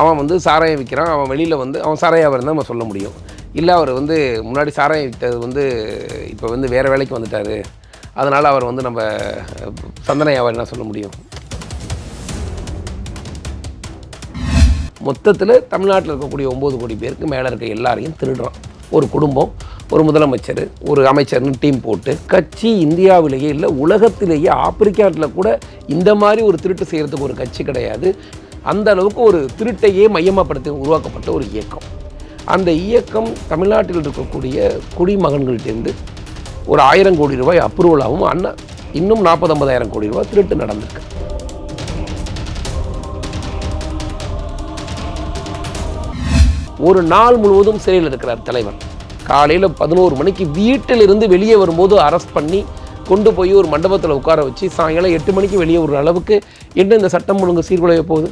அவன் வந்து சாராயம் விற்கிறான் அவன் வெளியில் வந்து அவன் சாராயம் தான் நம்ம சொல்ல முடியும். இல்லை அவர் வந்து முன்னாடி சாராயம் விற்றது வந்து இப்போ வந்து வேறு வேலைக்கு வந்துட்டார். அதனால் அவர் வந்து நம்ம சந்தன வியாபாரம் என்ன சொல்ல முடியும். மொத்தத்தில் தமிழ்நாட்டில் இருக்கக்கூடிய ஒம்பது கோடி பேருக்கு மேலே இருக்க எல்லாரையும் திருடுறான். ஒரு குடும்பம் ஒரு முதலமைச்சர் ஒரு அமைச்சர்னு டீம் போட்டு கட்சி இந்தியாவிலேயே இல்லை உலகத்திலேயே ஆப்பிரிக்காட்டில் கூட இந்த மாதிரி ஒரு திருட்டு செய்கிறதுக்கு ஒரு கட்சி கிடையாது. அந்த அளவுக்கு ஒரு திருட்டையே மையமாகப்படுத்தி உருவாக்கப்பட்ட ஒரு இயக்கம். அந்த இயக்கம் தமிழ்நாட்டில் இருக்கக்கூடிய குடிமகன்கள்டேருந்து ஒரு ஆயிரம் கோடி ரூபாய் அப்ரூவலாகவும் அண்ணா இன்னும் நாற்பது ஐம்பதாயிரம் கோடி ரூபாய் திருட்டு நடந்திருக்கு. ஒரு நாள் முழுவதும் சிறையில் இருக்கிறார் தலைவர். காலையில் பதினோரு மணிக்கு வீட்டிலிருந்து வெளியே வரும்போது அரெஸ்ட் பண்ணி கொண்டு போய் ஒரு மண்டபத்தில் உட்கார வச்சு சாயங்காலம் எட்டு மணிக்கு வெளியே வர்ற அளவுக்கு என்ன இந்த சட்டம் ஒழுங்கு சீர்குலைய போகுது?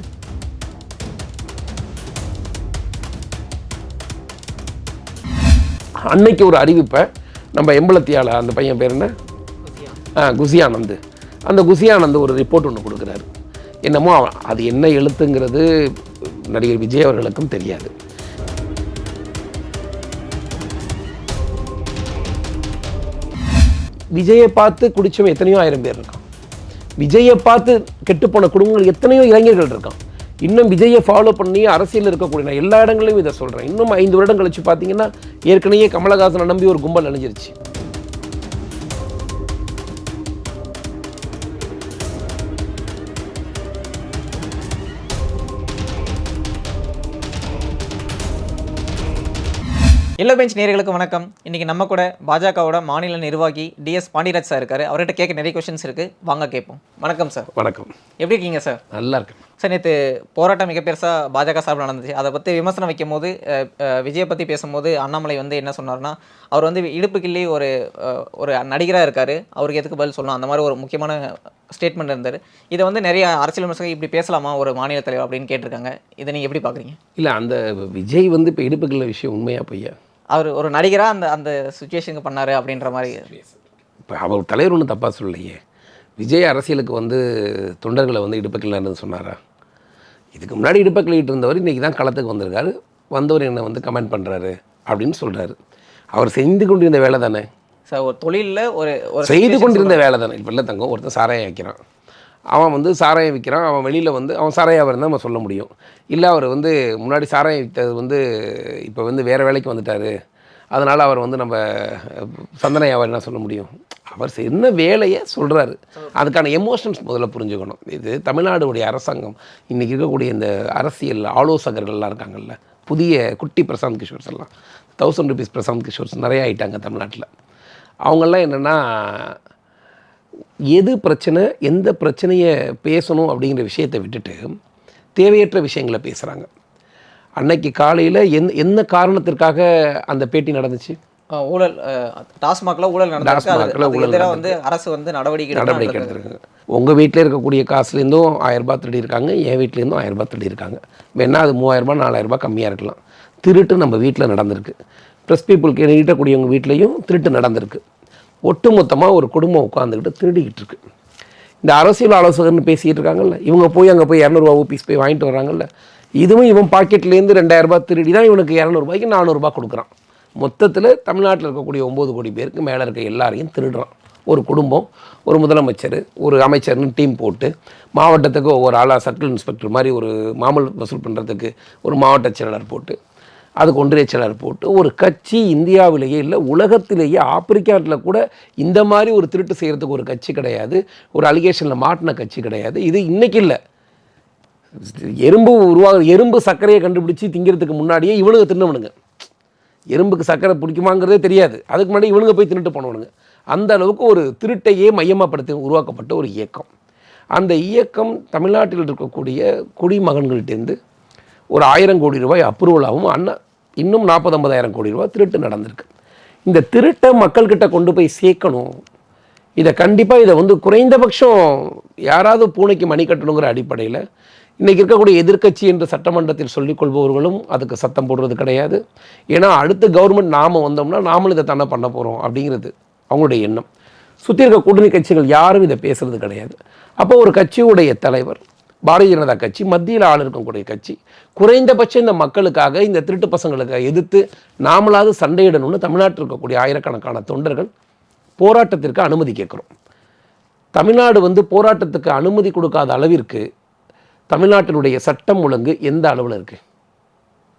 அன்னைக்கு ஒரு அறிவிப்பை நம்ம எம்பளத்தியால அந்த பையன் பேர் என்ன? ஆ குசியானந்த். அந்த குசியானந்த் ஒரு ரிப்போர்ட் ஒன்று கொடுக்குறாரு. என்னமோ அது என்ன எழுத்துங்கிறது நடிகர் விஜய் அவர்களுக்கும் தெரியாது. விஜயை பார்த்து குடிச்சவன் எத்தனையோ ஆயிரம் பேர் இருக்கான். விஜயை பார்த்து கெட்டுப்போன குடும்பங்கள் எத்தனையோ இளைஞர்கள் இருக்கான். இன்னும் விஜயை ஃபாலோ பண்ணி அரசியல் இருக்கக்கூடிய நான் எல்லா இடங்களையும் இதை சொல்கிறேன் இன்னும் ஐந்து வருடம் கழிச்சு பார்த்தீங்கன்னா ஏற்கனவே கமலஹாசனை நம்பி ஒரு கும்பல் அணிஞ்சிருச்சு. எல்லோ பெஞ்ச் நேயர்களுக்கு வணக்கம். இன்னைக்கு நம்ம கூட பாஜகவோட மாநில நிர்வாகி டிஎஸ் பாண்டியராஜ் சார் இருக்காரு. அவர்கிட்ட கேட்க நிறைய கொஸ்டின்ஸ் இருக்கு. வாங்க கேட்போம். வணக்கம் சார் வணக்கம். எப்படி இருக்கீங்க சார் நல்லா இருக்கு சார் நேற்று போராட்டம் மிக பெருசாக பாஜக சார்பில் நடந்துச்சு. அதை பற்றி விமர்சனம் வைக்கும் போது விஜயை பற்றி பேசும்போது அண்ணாமலை வந்து என்ன சொன்னார்னா அவர் வந்து இடுப்பு கிள்ளி ஒரு ஒரு நடிகராக இருக்கார். அவருக்கு எதுக்கு பதில் சொல்லலாம் அந்த மாதிரி ஒரு முக்கியமான ஸ்டேட்மெண்ட் இருந்தார். இதை வந்து நிறைய அரசியல் விமர்சகர் இப்படி பேசலாமா ஒரு மாநில தலைவர் அப்படின்னு கேட்டிருக்காங்க. இதை நீங்கள் எப்படி பார்க்குறீங்க? இல்லை அந்த விஜய் வந்து இப்போ இடுப்புக்குள்ள விஷயம் உண்மையா பொய்யா? அவர் ஒரு நடிகராக அந்த அந்த சுச்சுவேஷனுக்கு பண்ணார் அப்படின்ற மாதிரி. இப்போ அவர் தலைவர் ஒன்றும் தப்பாக சொல்லலையே. விஜய் அரசியலுக்கு வந்து தொண்டர்களை வந்து இடுப்பக்கிள்ளான்னு சொன்னாரா? இதுக்கு முன்னாடி இடுப்பக்கிள்ளிட்டு இருந்தவர் இன்றைக்கி தான் களத்துக்கு வந்திருக்காரு. வந்தவர் என்ன வந்து கமெண்ட் பண்ணுறாரு அப்படின்னு சொல்கிறாரு அவர் செய்து கொண்டிருந்த வேலை தானே? சார் ஒரு தொழிலில் ஒரு ஒரு செய்து கொண்டிருந்த வேலை தானே? இப்போ இல்லை தங்கம் ஒருத்தன் சாராயம் வைக்கிறான். அவன் வந்து சாராயம் விற்கிறான் அவன் வெளியில் வந்து அவன் சாராயம் வியாபாரம் தான் நம்ம சொல்ல முடியும். இல்லை அவர் வந்து முன்னாடி சாராயம் விற்றது வந்து இப்போ வந்து வேறு வேலைக்கு வந்துட்டார். அதனால் அவர் வந்து நம்ம சந்தன என்ன சொல்ல முடியும்? அவர் என்ன வேலையை சொல்கிறாரு அதுக்கான எமோஷன்ஸ் முதல்ல புரிஞ்சுக்கணும். இது தமிழ்நாடுடைய அரசாங்கம். இன்றைக்கி இருக்கக்கூடிய இந்த அரசியல் ஆலோசகர்கள்லாம் இருக்காங்கல்ல. புதிய குட்டி பிரசாந்த் கிஷோர்ஸ் எல்லாம் தௌசண்ட் ருபீஸ் பிரசாந்த் கிஷோர்ஸ் நிறையா ஆயிட்டாங்க தமிழ்நாட்டில். அவங்கெல்லாம் என்னென்னா எது பிரச்சனை எந்த பிரச்சனையை பேசணும் அப்படிங்கிற விஷயத்தை விட்டுட்டு தேவையற்ற விஷயங்களை பேசுகிறாங்க அன்னைக்கு காலையில் எந் என்ன காரணத்திற்காக அந்த பேட்டி நடந்துச்சு? ஊழல் டாஸ்மாக்ல ஊழல் நடந்திருக்கு. ஊழல் வந்து அரசு வந்து நடவடிக்கை நடவடிக்கை எடுத்திருக்காங்க உங்கள் வீட்டில் இருக்கக்கூடிய காசுலேருந்தும் ஆயிரம் ரூபாய் திருடி இருக்காங்க என் வீட்லேருந்தும் ஆயிரம் ரூபாய் திருடி இருக்காங்க. வேணா அது மூவாயிரரூபா நாலாயிரரூபா கம்மியாக இருக்கலாம். திருட்டு நம்ம வீட்டில் நடந்திருக்கு. ப்ரெஸ் பீப்புளுக்கு ஈட்டக்கூடியவங்க வீட்லேயும் திருட்டு நடந்திருக்கு. ஒட்டுமொத்தமாக ஒரு குடும்பம் உட்காந்துக்கிட்டு திருடிக்கிட்டு இருக்கு இந்த அரசியல் ஆலோசகர்னு பேசிக்கிட்டு இருக்காங்கல்ல இவங்க போய் அங்கே போய் இரநூறுவா ஊபிஸ் போய் வாங்கிட்டு வராங்கல்ல இதுவும் இவன் பாக்கெட்லேருந்து ரெண்டாயிரரூபா திருடி தான் இவனுக்கு இரநூறுபாய்க்கு நானூறுரூபா கொடுக்குறான். மொத்தத்தில் தமிழ்நாட்டில் இருக்கக்கூடிய ஒம்பது கோடி பேருக்கு மேலே இருக்க எல்லாரையும் திருடுறான். ஒரு குடும்பம் ஒரு முதலமைச்சர் ஒரு அமைச்சர்னு டீம் போட்டு மாவட்டத்துக்கு ஒவ்வொரு ஆளாக சர்க்கிள் இன்ஸ்பெக்டர் மாதிரி ஒரு மாமல் வசூல் பண்ணுறதுக்கு ஒரு மாவட்ட செயலாளர் போட்டு அதுக்கு ஒன்றிய செயலாளர் போட்டு ஒரு கட்சி இந்தியாவிலேயே இல்லை உலகத்திலேயே ஆப்பிரிக்காட்டில் கூட இந்த மாதிரி ஒரு திருட்டு செய்கிறதுக்கு ஒரு கட்சி கிடையாது. ஒரு அலிகேஷனில் மாட்டின கட்சி கிடையாது. இது இன்றைக்கி இல்லை. எறும்பு உருவாக எறும்பு சர்க்கரையை கண்டுபிடிச்சி திங்கிறதுக்கு முன்னாடியே இவனுங்க தின்னவனுங்க. எறும்புக்கு சர்க்கரை பிடிக்குமாங்கிறதே தெரியாது. அதுக்கு முன்னாடி இவனுங்க போய் தின்னுட்டு போனவனுங்க. அந்த அளவுக்கு ஒரு திருட்டையே மையமாகப்படுத்தி உருவாக்கப்பட்ட ஒரு இயக்கம். அந்த இயக்கம் தமிழ்நாட்டில் இருக்கக்கூடிய குடிமகன்கள்டேருந்து ஒரு ஆயிரம் கோடி ரூபாய் அப்ரூவலாகவும் அண்ணன் அண்ணா இன்னும் நாற்பது ஐம்பதாயிரம் கோடி ரூபாய் திருட்டு நடந்திருக்கு. இந்த திருட்டை மக்கள்கிட்ட கொண்டு போய் சேர்க்கணும். இதை கண்டிப்பாக இதை வந்து குறைந்தபட்சம் யாராவது பூனைக்கு மணி கட்டணுங்கிற அடிப்படையில் இன்றைக்கி இருக்கக்கூடிய எதிர்க்கட்சி என்று சட்டமன்றத்தில் சொல்லிக்கொள்பவர்களும் அதுக்கு சத்தம் போடுறது கிடையாது. ஏன்னா அடுத்த கவர்மெண்ட் நாம் வந்தோம்னா நாமளும் இதை தானே பண்ண போகிறோம் அப்படிங்கிறது அவங்களுடைய எண்ணம். சுற்றி இருக்க கூட்டணி கட்சிகள் யாரும் இதை பேசுறது கிடையாது. அப்போ ஒரு கட்சியுடைய தலைவர் பாரதிய ஜனதா கட்சி மத்தியில் ஆள் இருக்கக்கூடிய கட்சி குறைந்தபட்சம் இந்த மக்களுக்காக இந்த திருட்டு பசங்களுக்கு எதிர்த்து நாமளாவது சண்டையிடணும்னு தமிழ்நாட்டில் இருக்கக்கூடிய ஆயிரக்கணக்கான தொண்டர்கள் போராட்டத்திற்கு அனுமதி கேட்குறோம். தமிழ்நாடு வந்து போராட்டத்துக்கு அனுமதி கொடுக்காத அளவிற்கு தமிழ்நாட்டினுடைய சட்டம் ஒழுங்கு எந்த அளவில் இருக்குது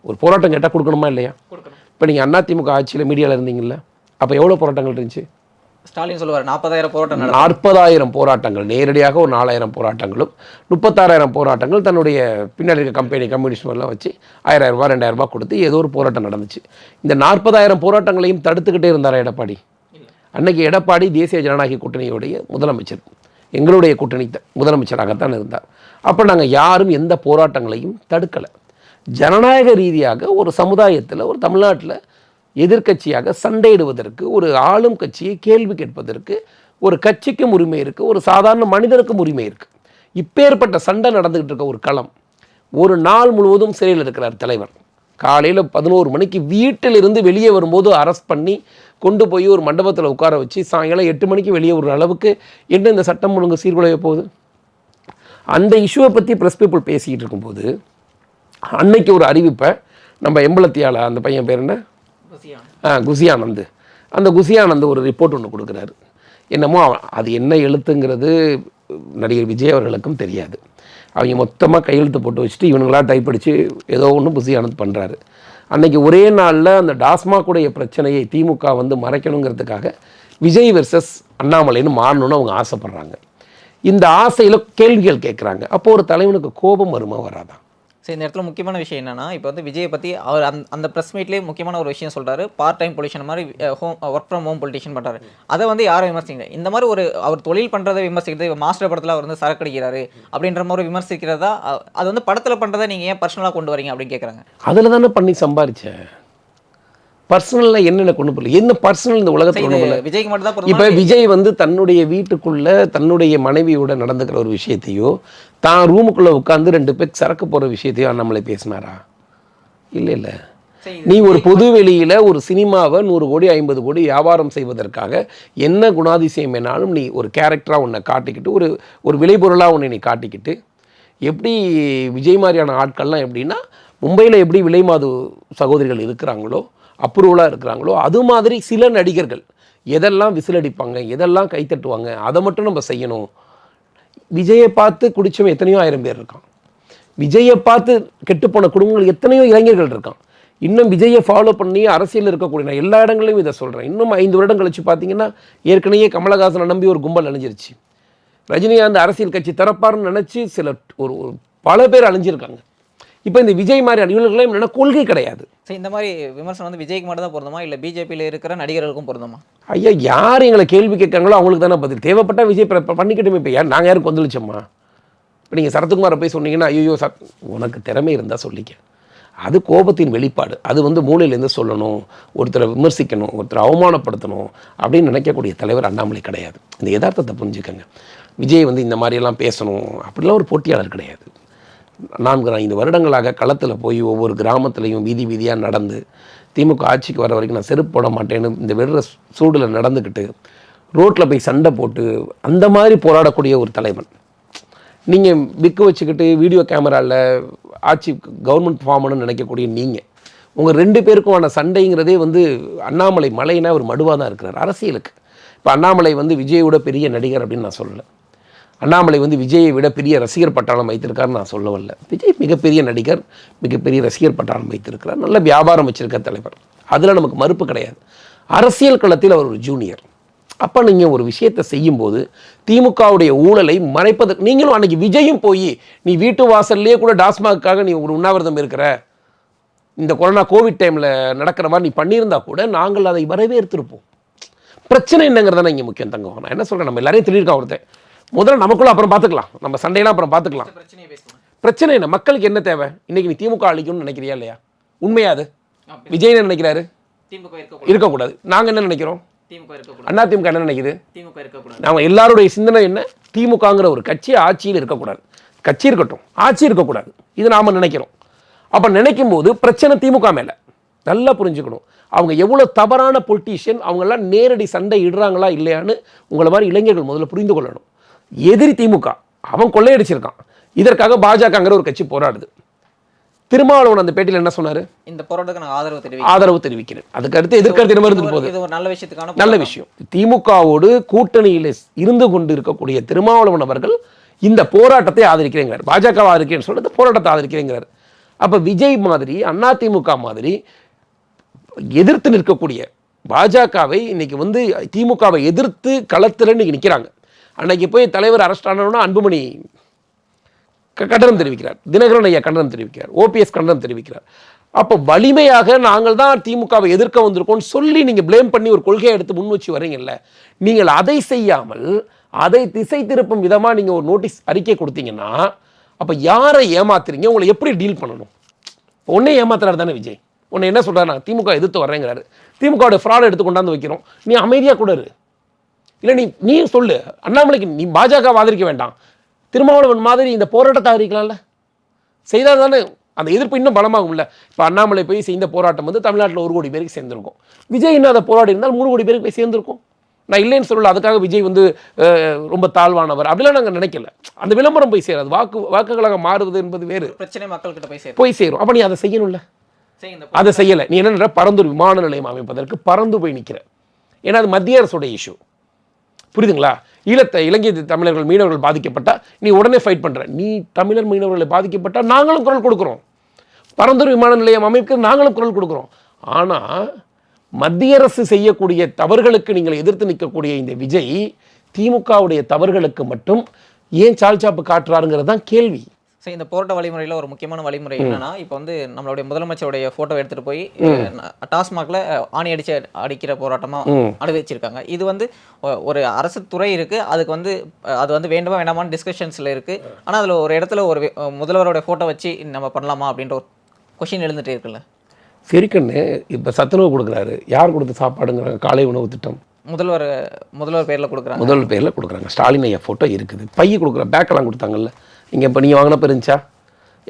ஒரு போராட்டம் கேட்டால் கொடுக்கணுமா இல்லையா? இப்போ நீங்கள் அதிமுக ஆட்சியில் மீடியாவில் இருந்தீங்கல்ல அப்போ எவ்வளோ போராட்டங்கள் இருந்துச்சு? ஸ்டாலின் சொல்லுவார் நாற்பதாயிரம் போராட்டம் நடக்கும். நாற்பதாயிரம் போராட்டங்கள் நேரடியாக ஒரு நாலாயிரம் போராட்டங்களும் முப்பத்தாறாயிரம் போராட்டங்கள் தன்னுடைய பின்னாடி இருக்க கம்பெனி கம்யூனிஸ்ட் எல்லாம் வச்சு ஆயிரம் ரூபாய் ரெண்டாயிரம் ரூபாய் கொடுத்து ஏதோ ஒரு போராட்டம் நடந்துச்சு. இந்த நாற்பதாயிரம் போராட்டங்களையும் தடுத்துக்கிட்டே இருந்தாரா எடப்பாடி? அன்னைக்கு எடப்பாடி தேசிய ஜனநாயக கூட்டணியுடைய முதலமைச்சர். எங்களுடைய கூட்டணி முதலமைச்சராகத்தான் இருந்தார். அப்போ நாங்கள் யாரும் எந்த போராட்டங்களையும் தடுக்கலை. ஜனநாயக ரீதியாக ஒரு சமுதாயத்தில் ஒரு தமிழ்நாட்டில் எதிர்க்கட்சியாக சண்டையிடுவதற்கு ஒரு ஆளும் கட்சியை கேள்வி கேட்பதற்கு ஒரு கட்சிக்கும் உரிமை இருக்குது ஒரு சாதாரண மனிதருக்கும் உரிமை இருக்குது இப்பேற்பட்ட சண்டை நடந்துக்கிட்டு இருக்க ஒரு களம். ஒரு நாள் முழுவதும் சிறையில் இருக்கிறார் தலைவர். காலையில் பதினோரு மணிக்கு வீட்டிலிருந்து வெளியே வரும்போது அரெஸ்ட் பண்ணி கொண்டு போய் ஒரு மண்டபத்தில் உட்கார வச்சு சாயங்காலம் எட்டு மணிக்கு வெளியே வர அளவுக்கு என்ன இந்த சட்டம் ஒழுங்கு சீர்குலைய போகுது? அந்த இஷ்யூவை பற்றி ப்ரெஸ் பீப்புள் பேசிக்கிட்டு இருக்கும்போது அன்னைக்கு ஒரு அறிவிப்பை நம்ம எம்பளத்தியால அந்த பையன் பேர் என்ன? ஆ குசியானந்த். அந்த குசியானந்த் ஒரு ரிப்போர்ட் ஒன்று கொடுக்குறாரு. என்னமோ அது என்ன எழுத்துங்கிறது நடிகர் விஜய் அவர்களுக்கும் தெரியாது. அவங்க மொத்தமாக கையெழுத்து போட்டு வச்சுட்டு இவனுங்களா டைப் அடித்து ஏதோ ஒன்று குசியானந்த் பண்ணுறாரு அன்னைக்கு ஒரே நாளில் அந்த டாஸ்மாகுடைய பிரச்சனையை திமுக வந்து மறைக்கணுங்கிறதுக்காக விஜய் வெர்சஸ் அண்ணாமலைன்னு மாறணும்னு அவங்க ஆசைப்பட்றாங்க. இந்த ஆசையில் கேள்விகள் கேட்குறாங்க அப்போது ஒரு தலைவனுக்கு கோபம் வருமா வராதான் சரி இந்த இடத்துல முக்கியமான விஷயம் என்னன்னா இப்போ வந்து விஜயை பற்றி அவர் அந்த அந்த ப்ரெஸ் மீட்லேயே முக்கியமான ஒரு விஷயம் சொல்கிறார் பார்ட் டைம் பொலிஷன் மாதிரி home work from home politician பண்ணுறாரு அதை வந்து யாரும் விமர்சிக்கல இந்த மாதிரி ஒரு அவர் தொழில் பண்ணுறதை விமர்சிக்கிறது மாஸ்டர் படத்தில் அவர் வந்து சரக்கடிக்கிறாரு அப்படின்ற மாதிரி விமர்சிக்கிறதா அது வந்து படத்தில் பண்ணுறதை நீங்கள் ஏன் பர்சனலாக கொண்டு வரீங்க அப்படின்னு கேட்குறாங்க அதில் தானே பண்ணி சம்பாரிச்சேன் பர்சனலில் என்னென்ன கொண்டு போகல என்ன பர்சனல் இந்த உலகத்தில் கொண்டு போகல விஜய்க்கு மட்டும் தான் இப்போ விஜய் வந்து தன்னுடைய வீட்டுக்குள்ள தன்னுடைய மனைவியோட நடந்துக்கிற ஒரு விஷயத்தையோ தான் ரூமுக்குள்ளே உட்காந்து ரெண்டு பேர் சரக்கு போகிற விஷயத்தையோ அண்ணாமலை பேசினாரா? இல்லை இல்லை. நீ ஒரு பொது வெளியில ஒரு சினிமாவை நூறு கோடி ஐம்பது கோடி வியாபாரம் செய்வதற்காக என்ன குணாதிசயம் வேணாலும் நீ ஒரு கேரக்டராக உன்னை காட்டிக்கிட்டு ஒரு ஒரு விளைபொருளாக உன்னை நீ காட்டிக்கிட்டு எப்படி விஜய் மாதிரியான ஆட்கள்லாம் எப்படின்னா மும்பையில் எப்படி விலைமாது சகோதரிகள் இருக்கிறாங்களோ அப்ரூவலாக இருக்கிறாங்களோ அது மாதிரி சில நடிகர்கள் எதெல்லாம் விசிலடிப்பாங்க எதெல்லாம் கைத்தட்டுவாங்க அதை மட்டும் நம்ம செய்யணும். விஜயை பார்த்து குடித்தவன் எத்தனையோ ஆயிரம் பேர் இருக்கான். விஜயை பார்த்து கெட்டுப்போன குடும்பங்கள் எத்தனையோ இளைஞர்கள் இருக்கான். இன்னும் விஜயை ஃபாலோ பண்ணி அரசியல் இருக்கக்கூடிய நான் எல்லா இடங்களையும் இதை சொல்கிறேன் இன்னும் ஐந்து வருடம் கழிச்சு பார்த்தீங்கன்னா ஏற்கனவே கமலஹாசனை நம்பி ஒரு கும்பல் அழிஞ்சிருச்சு ரஜினிகாந்த் அரசியல் கட்சி தரப்பாருன்னு நினச்சி சில ஒரு ஒரு பல பேர் அழிஞ்சிருக்காங்க இப்போ இந்த விஜய் மாதிரி இவர்களுக்கெல்லாம் என்னென்னா கொள்கை கிடையாது. சரி இந்த மாதிரி விமர்சனம் வந்து விஜய்க்கு மட்டும் தான் பொருந்துமா? இல்லை பிஜேபியில் இருக்கிற நடிகர்களுக்கும் பொருந்துமா? ஐயா யார் எங்களை கேள்வி கேட்காங்களோ அவங்களுக்கு தானே பதில். தேவைப்பட்ட விஜய் பண்ணிக்கிட்டுமே இப்போ. யார் நாங்கள் யாரும் கொந்தளிச்சோம்மா இப்போ நீங்கள் சரத்குமாரை போய் சொன்னீங்கன்னா ஐயோ சத் உனக்கு திறமை இருந்தால் சொல்லிக்க. அது கோபத்தின் வெளிப்பாடு. அது வந்து மூலையிலேருந்து சொல்லணும் ஒருத்தரை விமர்சிக்கணும் ஒருத்தரை அவமானப்படுத்தணும் அப்படின்னு நினைக்கக்கூடிய தலைவர் அண்ணாமலை கிடையாது. இந்த யதார்த்தத்தை புரிஞ்சுக்கங்க. விஜய் வந்து இந்த மாதிரியெல்லாம் பேசணும். அப்படிலாம் ஒரு போட்டியாளர் கிடையாது. நான்கு ஐந்து வருடங்களாக களத்தில் போய் ஒவ்வொரு கிராமத்துலேயும் வீதி வீதியாக நடந்து திமுக ஆட்சிக்கு வர வரைக்கும் நான் செருப்பு போட மாட்டேன்னு இந்த வெறுற சூடில் நடந்துக்கிட்டு ரோட்டில் போய் சண்டை போட்டு அந்த மாதிரி போராடக்கூடிய ஒரு தலைவன். நீங்கள் விற்க வச்சுக்கிட்டு வீடியோ கேமராவில் ஆட்சி கவர்மெண்ட் ஃபார்ம்னு நினைக்கக்கூடிய நீங்கள் உங்கள் ரெண்டு பேருக்குமான சண்டைங்கிறதே வந்து அண்ணாமலை மலைனா ஒரு மடுவாக தான் இருக்கிறார் அரசியலுக்கு. இப்போ அண்ணாமலை வந்து விஜயோட பெரிய நடிகர் அப்படின்னு நான் சொல்லலை. அண்ணாமலை வந்து விஜயை விட பெரிய ரசிகர் பட்டாளம் வைத்திருக்காருன்னு நான் சொல்ல வரல விஜய் மிகப்பெரிய நடிகர் மிகப்பெரிய ரசிகர் பட்டாளம் வைத்திருக்கிறார். நல்ல வியாபாரம் வச்சிருக்க தலைவர். அதில் நமக்கு மறுப்பு கிடையாது. அரசியல் களத்தில் அவர் ஒரு ஜூனியர் அப்போ நீங்கள் ஒரு விஷயத்தை செய்யும்போது திமுகவுடைய ஊழலை மறைப்பதற்கு நீங்களும் அன்றைக்கி விஜயும் போய் நீ வீட்டு வாசல்லையே கூட டாஸ்மாக்காக நீ ஒரு உண்ணாவிரதம் இருக்கிற இந்த கொரோனா கோவிட் டைமில் நடக்கிற மாதிரி நீ பண்ணியிருந்தா கூட நாங்கள் அதை வரவேற்றிருப்போம் பிரச்சனை என்னங்கிறத இங்கே முக்கியம் தங்கம். நான் என்ன சொல்கிறேன் நம்ம எல்லாரையும் திடீர்க்கா ஒருத்தன். முதல்ல நமக்குள்ள அப்புறம் பார்த்துக்கலாம் நம்ம சண்டையெல்லாம் அப்புறம் பார்த்துக்கலாம் பிரச்சனை என்ன? மக்களுக்கு என்ன தேவை? இன்னைக்கு நீ திமுக அழிக்கணும்னு நினைக்கிறியா இல்லையா? உண்மையா அது? விஜய் என்ன நினைக்கிறாரு? இருக்கக்கூடாது. நாங்கள் என்ன நினைக்கிறோம்? அண்ணா திமுக என்ன நினைக்குது? நாம எல்லாருடைய சிந்தனை என்ன? திமுகங்கிற ஒரு கட்சி ஆட்சியில் இருக்கக்கூடாது கட்சி இருக்கட்டும். ஆட்சி இருக்கக்கூடாது இது நாம நினைக்கிறோம். அப்போ நினைக்கும் போது பிரச்சனை திமுக மேலே. நல்லா புரிஞ்சுக்கணும். அவங்க எவ்வளோ தவறான பொலிட்டீஷியன் அவங்கெல்லாம் நேரடி சண்டை இடுறாங்களா இல்லையான்னு உங்களை மாதிரி இளைஞர்கள் முதல்ல புரிந்து கொள்ளணும். எதிரி திமுக. அவன் கொள்ளையடிச்சிருக்கான். இதற்காக பாஜகங்கிற ஒரு கட்சி போராடுது. திருமாவளவன் அந்த பேட்டியில் என்ன சொன்னார்? இந்த போராட்டத்துக்கு நான் ஆதரவு தெரிவிக்கிறேன் ஆதரவு தெரிவிக்கிறேன். அதுக்கு அடுத்து எதிர்கருத்து என்ன இருந்துட்டு போகுது? இது ஒரு நல்ல விஷயத்துக்கான நல்ல விஷயம். திமுகவோடு கூட்டணியில் இருந்து கொண்டு இருக்கக்கூடிய திருமாவளவன் அவர்கள் இந்த போராட்டத்தை ஆதரிக்கிறேங்கிறார். பாஜக ஆதரிக்கிறேன்னு சொல்லிட்டு போராட்டத்தை ஆதரிக்கிறேங்கிறார். அப்ப விஜய் மாதிரி அதிமுக மாதிரி எதிர்த்து நிற்கக்கூடிய பாஜகவை இன்னைக்கு வந்து திமுகவை எதிர்த்து களத்தில் இன்னைக்கு நிற்கிறாங்க அன்னைக்கு போய் தலைவர் அரெஸ்ட் ஆனோன்னா அன்புமணி க- கண்டனம் தெரிவிக்கிறார். தினகரன் ஐயா கண்டனம் தெரிவிக்கிறார். ஓபிஎஸ் கண்டனம் தெரிவிக்கிறார். அப்போ வலிமையாக நாங்கள் தான் திமுகவை எதிர்க்க வந்திருக்கோம்னு சொல்லி நீங்கள் ப்ளேம் பண்ணி ஒரு கொள்கையை எடுத்து முன் வச்சு வரீங்கல்ல நீங்கள் அதை செய்யாமல் அதை திசை திருப்பும் விதமாக நீங்கள் ஒரு நோட்டீஸ் அறிக்கை கொடுத்தீங்கன்னா அப்போ யாரை ஏமாத்துறீங்க? உங்களை எப்படி டீல் பண்ணணும்? உன்னே ஏமாத்துறாரு தானே விஜய். உன்னை என்ன சொல்கிறார் நான் திமுக எதிர்த்து வர்றேங்கிறாரு. திமுகவோட ஃப்ராட் எடுத்து கொண்டாந்து வைக்கிறோம். நீ அமைதியாக கூட இரு. இல்லை நீ நீ சொல்லு. அண்ணாமலைக்கு நீ பாஜக ஆதரிக்க வேண்டாம். திருமாவளவன் மாதிரி இந்த போராட்டத்தை ஆதரிக்கலாம்ல? செய்தால் தானே அந்த எதிர்ப்பு இன்னும் பலமாகும்ல? இப்போ அண்ணாமலை போய் செய்த போராட்டம் வந்து தமிழ்நாட்டில் ஒரு கோடி பேருக்கு சேர்ந்திருக்கும். விஜய் இன்னும் அதை போராடி இருந்தால் மூணு கோடி பேருக்கு போய் சேர்ந்திருக்கும். நான் இல்லைன்னு சொல்லல அதுக்காக விஜய் வந்து ரொம்ப தாழ்வானவர். அப்படிலாம் நாங்கள் நினைக்கல. அந்த விளம்பரம் போய் சேராது. வாக்கு வாக்குகளாக மாறுவது என்பது வேறு. பிரச்சனை மக்கள்கிட்ட போய் சேரும். போய் சேரும். அப்போ நீ அதை செய்யணும்ல? அதை செய்யலை. நீ என்ன பரந்தூர் விமான நிலையம் அமைப்பதற்கு பறந்து போய் நிற்கிற ஏன்னா அது மத்திய அரசுடைய இஷ்யூ புரியுதுங்களா? ஈழத்தை இலங்கை தமிழர்கள் மீனவர்கள் பாதிக்கப்பட்டா நீ உடனே ஃபைட் பண்ணுற நீ தமிழர் மீனவர்களை பாதிக்கப்பட்டால் நாங்களும் குரல் கொடுக்குறோம். பரந்தூர் விமான நிலையம் அமைக்க நாங்களும் குரல் கொடுக்குறோம். ஆனால் மத்திய அரசு செய்யக்கூடிய தவறுகளுக்கு நீங்கள் எதிர்த்து நிற்கக்கூடிய இந்த விஜய் திமுகவுடைய தவறுகளுக்கு மட்டும் ஏன் சால்சாப்பு காட்டுறாருங்கிறது தான் கேள்வி. சரி இந்த போராட்ட வழிமுறையில் ஒரு முக்கியமான வழிமுறை என்னன்னா இப்போ வந்து நம்மளுடைய முதலமைச்சருடைய போட்டோ எடுத்துட்டு போய் டாஸ்மாக்ல ஆணி அடிச்சு அடிக்கிற போராட்டமா அறிவிச்சிருக்காங்க இது வந்து ஒரு அரசு துறை இருக்கு. அதுக்கு வந்து அது வந்து வேண்டுமா வேண்டாமான்னு டிஸ்கஷன்ஸ்ல இருக்கு. ஆனா அதுல ஒரு இடத்துல ஒரு முதல்வரோட போட்டோ வச்சு நம்ம பண்ணலாமா அப்படின்ற ஒரு கொஷின் எழுந்துட்டே இருக்குல்ல? சரி கண்ணு இப்போ சத்துணவு கொடுக்குறாரு. யார் கொடுத்த சாப்பாடுங்கிறாங்க காலை உணவு திட்டம்? முதல்வர் முதல்வர் பேர்ல கொடுக்குறாங்க. முதல் பேரில் கொடுக்குறாங்க. ஸ்டாலின் ஐயா ஃபோட்டோ இருக்குது. பைய கொடுக்குற பேக்கெல்லாம் கொடுத்தாங்கல்ல. இங்கே இப்போ நீங்கள் வாங்கினப்ப இருந்துச்சா?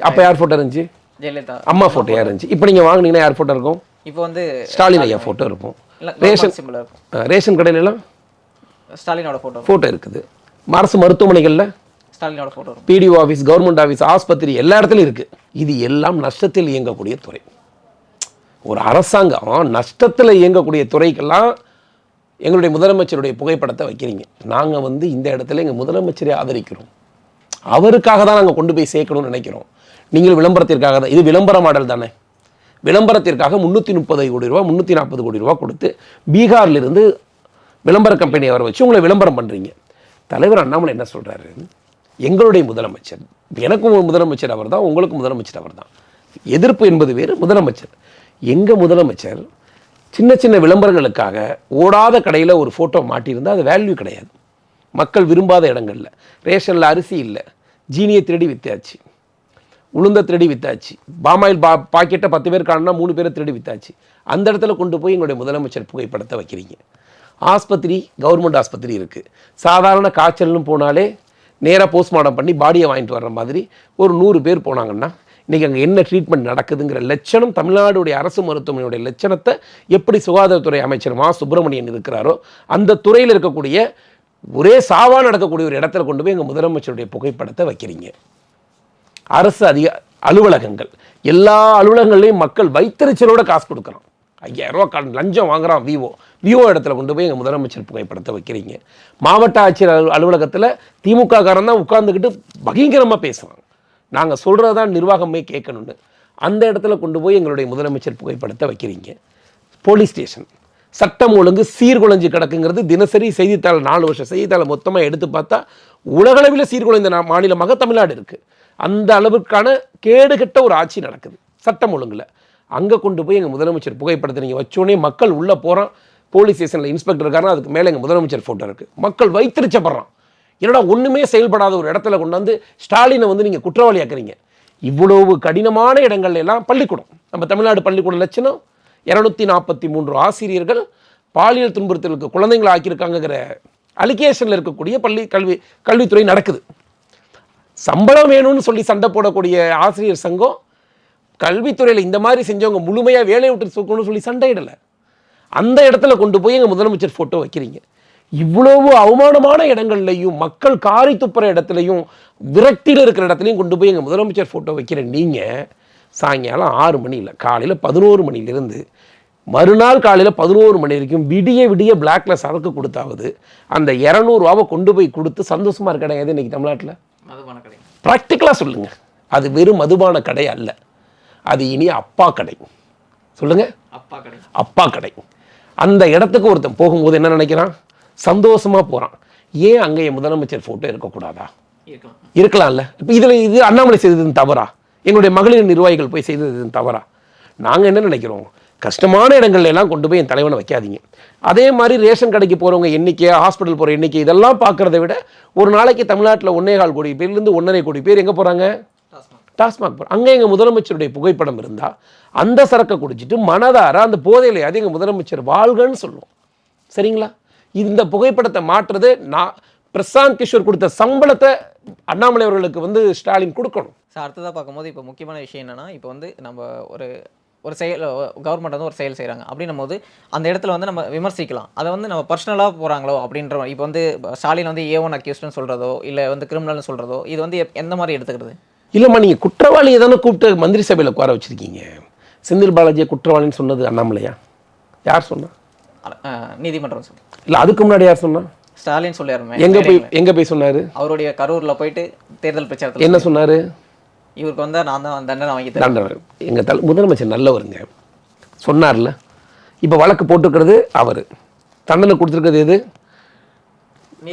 அப்போ யார் ஃபோட்டோ இருந்துச்சு? ஜெயலலிதா. அம்மா ஃபோட்டோ யார் இருந்துச்சு? இப்போ நீங்கள் வாங்குனீங்கன்னா யார் ஃபோட்டோ இருக்கும்? இப்போ வந்து ஸ்டாலின் ஐயா ஃபோட்டோ இருக்கும். ரேஷன் ரேஷன் கடையிலலாம் ஸ்டாலினோட போட்டோ ஃபோட்டோ இருக்குது. அரசு மருத்துவமனைகளில் ஸ்டாலினோட போட்டோ இருக்கும். பிடிஓ ஆஃபீஸ் கவர்மெண்ட் ஆஃபீஸ் ஆஸ்பத்திரி எல்லா இடத்துலையும் இருக்குது இது எல்லாம் நஷ்டத்தில் இயங்கக்கூடிய துறை. ஒரு அரசாங்கம் நஷ்டத்தில் இயங்கக்கூடிய துறைக்கெல்லாம் எங்களுடைய முதலமைச்சருடைய புகைப்படத்தை வைக்கிறீங்க. நாங்கள் வந்து இந்த இடத்துல எங்கள் முதலமைச்சரை ஆதரிக்கிறோம். அவருக்காக தான் நாங்கள் கொண்டு போய் சேர்க்கணும்னு நினைக்கிறோம். நீங்கள் விளம்பரத்திற்காக தான் இது விளம்பர மாடல் தானே. விளம்பரத்திற்காக முந்நூற்றி முப்பது கோடி ரூபா முந்நூற்றி நாற்பது கோடி ரூபா கொடுத்து பீகார்லேருந்து விளம்பர கம்பெனியை வர வச்சு உங்களை விளம்பரம் பண்ணுறீங்க தலைவர் அண்ணாமலை என்ன சொல்கிறாரு எங்களுடைய முதலமைச்சர் எனக்கும் முதலமைச்சர் அவர் தான் உங்களுக்கும் முதலமைச்சர் அவர் தான் எதிர்ப்பு என்பது வேறு முதலமைச்சர். எங்கள் முதலமைச்சர் சின்ன சின்ன விளம்பரங்களுக்காக ஓடாத கடையில் ஒரு ஃபோட்டோ மாட்டியிருந்தால் அது வேல்யூ கிடையாது. மக்கள் விரும்பாத இடங்களில். ரேஷனில் அரிசி இல்லை. ஜீனியை திருடி வித்தாச்சு. உளுந்த திருடி வித்தாச்சு. பாமாயில் பா பாக்கெட்டை பத்து பேர் காணுனா மூணு பேரை திருடி வித்தாச்சு. அந்த இடத்துல கொண்டு போய் எங்களுடைய முதலமைச்சர் புகைப்படத்தை வைக்கிறீங்க. ஆஸ்பத்திரி கவர்மெண்ட் ஆஸ்பத்திரி இருக்குது சாதாரண காய்ச்சல்னு போனாலே நேராக போஸ்ட்மார்ட்டம் பண்ணி பாடியை வாங்கிட்டு வர்ற மாதிரி ஒரு நூறு பேர் போனாங்கன்னா இன்றைக்கி அங்கே என்ன ட்ரீட்மெண்ட் நடக்குதுங்கிற லட்சணம் தமிழ்நாடுடைய அரசு மருத்துவமனையுடைய லட்சணத்தை எப்படி சுகாதாரத்துறை அமைச்சர் மா சுப்பிரமணியன் இருக்கிறாரோ அந்த துறையில் இருக்கக்கூடிய ஒரே சாவா நடக்கக்கூடிய ஒரு இடத்துல கொண்டு போய் எங்கள் முதலமைச்சருடைய புகைப்படத்தை வைக்கிறீங்க. அரசு அதிக அலுவலகங்கள். எல்லா அலுவலகங்கள்லையும் மக்கள் வைத்தறிச்சலோட காசு கொடுக்குறோம் ஐயாயிரம் ரூபா கடன் லஞ்சம் வாங்குறான் விவோ. விவோ இடத்துல கொண்டு போய் எங்கள் முதலமைச்சர் புகைப்படத்தை வைக்கிறீங்க. மாவட்ட ஆட்சியர் அலுவலகத்தில் திமுக காரன் தான் உட்கார்ந்துக்கிட்டு பகிங்கரமாக பேசுவாங்க நாங்கள் சொல்கிறது தான் நிர்வாகமே கேட்கணும்னு அந்த இடத்துல கொண்டு போய் எங்களுடைய முதலமைச்சர் புகைப்படத்தை வைக்கிறீங்க. Police station. சட்டம் ஒழுங்கு சீர்குலைஞ்சு கிடக்குங்கிறது தினசரி செய்தித்தாள் நாலு வருஷம் செய்தித்தாளை மொத்தமாக எடுத்து பார்த்தா உலகளவில் சீர்குலைந்த மாநிலமாக தமிழ்நாடு இருக்குது அந்த அளவுக்கான கேடுகட்ட ஒரு ஆட்சி நடக்குது. சட்டம் ஒழுங்கில். அங்கே கொண்டு போய் எங்கள் முதலமைச்சர் புகைப்படத்தை நீங்கள் வச்சோடனே மக்கள் உள்ளே போகிறான் போலீஸ் ஸ்டேஷனில் இன்ஸ்பெக்டர் இருக்காருன்னா அதுக்கு மேலே எங்கள் முதலமைச்சர் ஃபோட்டோ இருக்குது மக்கள் வைத்திருச்சப்படுறான். என்னடா ஒன்றுமே செயல்படாத ஒரு இடத்துல கொண்டு வந்து ஸ்டாலினை வந்து நீங்கள் குற்றவாளியாக்குறீங்க. இவ்வளவு கடினமான இடங்கள்ல எல்லாம் பள்ளிக்கூடம். நம்ம தமிழ்நாடு பள்ளிக்கூட லட்சணம். இரநூத்தி நாற்பத்தி மூன்று ஆசிரியர்கள் பாலியல் துன்புறுத்தலுக்கு குழந்தைங்களை ஆக்கியிருக்காங்கங்கிற அலிகேஷனில் இருக்கக்கூடிய பள்ளி கல்வி கல்வித்துறை நடக்குது. சம்பளம் வேணும்னு சொல்லி சண்டை போடக்கூடிய ஆசிரியர் சங்கம் கல்வித்துறையில் இந்த மாதிரி செஞ்சவங்க முழுமையாக வேலையை விட்டு தூக்கணும்னு சொல்லி சண்டையிடலை. அந்த இடத்துல கொண்டு போய் எங்கள் முதலமைச்சர் ஃபோட்டோ வைக்கிறீங்க. இவ்வளவு அவமானமான இடங்கள்லையும் மக்கள் காரி துப்புற இடத்துலையும் விரக்தியில் இருக்கிற இடத்துலையும் கொண்டு போய் எங்கள் முதலமைச்சர் ஃபோட்டோ வைக்கிற நீங்கள் சாயங்காலம் ஆறு மணி இல்லை காலையில் பதினோரு மணிலேருந்து மறுநாள் காலையில் பதினோரு மணி வரைக்கும் விடிய விடிய பிளாக்ல சரக்கு கொடுத்தாவது அந்த இரநூறுவாவை கொண்டு போய் கொடுத்து சந்தோஷமா இருக்க இடம் எது இன்னைக்கு தமிழ்நாட்டில்? மதுபான கடை ப்ராக்டிக்கலாக சொல்லுங்க. அது வெறும் மதுபான கடை அல்ல. அது இனி அப்பா கடை. சொல்லுங்க. அப்பா கடை. அப்பா கடை. அந்த இடத்துக்கு ஒருத்தன் போகும்போது என்ன நினைக்கிறான்? சந்தோஷமா போறான். ஏன் அங்கே என் முதலமைச்சர் ஃபோட்டோ இருக்கக்கூடாதா இருக்கலாம் இருக்கலாம்ல. இப்போ இதில் இது அண்ணாமலை செய்தது தவறா? எங்களுடைய மகளிர் நிர்வாகிகள் போய் செய்தது தவறா? நாங்கள் என்ன நினைக்கிறோம்? கஷ்டமான இடங்கள்ல எல்லாம் கொண்டு போய் என் தலைவனை வைக்காதீங்க. அதே மாதிரி ரேஷன் கடைக்கு போகிறவங்க எண்ணிக்கை ஹாஸ்பிட்டல் போகிற எண்ணிக்கை இதெல்லாம் பார்க்குறத விட ஒரு நாளைக்கு தமிழ்நாட்டில் ஒன்னே கால் கோடி பேர்லேருந்து ஒன்றரை கோடி பேர் எங்கே போகிறாங்க டாஸ்மாக். போகிறோம் அங்கே எங்கள் முதலமைச்சருடைய புகைப்படம் இருந்தால் அந்த சரக்கை குடிச்சிட்டு மனதார அந்த போதையிலையாவது எங்கள் முதலமைச்சர் வாழ்கன்னு சொல்லுவோம். சரிங்களா? இந்த புகைப்படத்தை மாற்றுறது நான் பிரசாந்த் கிஷோர் கொடுத்த சம்பளத்தை அண்ணாமலை அவர்களுக்கு வந்து ஸ்டாலின் கொடுக்கணும். சார் அடுத்ததாக பார்க்கும்போது இப்போ முக்கியமான விஷயம் என்னன்னா இப்போ வந்து நம்ம ஒரு ஒரு செயல் கவர்மெண்ட் வந்து ஒரு செயல் செய்கிறாங்க அப்படின்னும் போது அந்த இடத்துல வந்து நம்ம விமர்சிக்கலாம். அதை வந்து நம்ம பர்சனலாக போகிறாங்களோ அப்படின்ற இப்போ வந்து ஸ்டாலின் வந்து ஏ ஒன் அக்யூஸ்ட்னு சொல்கிறதோ இல்லை வந்து கிரிமினல்னு சொல்கிறதோ இது வந்து எந்த மாதிரி எடுத்துக்கிறது? இல்லைம்மா நீங்கள் குற்றவாளியை தானே கூப்பிட்டு மந்திரி சபையில் உட்கார வச்சிருக்கீங்க. செந்தில் பாலாஜியை குற்றவாளின்னு சொன்னது அண்ணாமலையா? யார் சொன்னா? அ- அஹ், நீதிமன்றம் சொல்லி. இல்லை அதுக்கு முன்னாடி யார் சொன்னா ஸ்டாலின் சொல்லியாருமே. எங்கே போய் எங்கே போய் சொன்னார்? அவருடைய கரூரில் போயிட்டு தேர்தல் பிரச்சாரத்தில் என்ன சொன்னார். இவருக்கு வந்து நான் தான் தண்டனை வாங்கி தண்டனை. எங்கள் தல முதலமைச்சர் நல்லவருங்க. சொன்னார்ல. இப்போ வழக்கு போட்டுக்கிறது அவர். தண்டனை கொடுத்துருக்கிறது எது?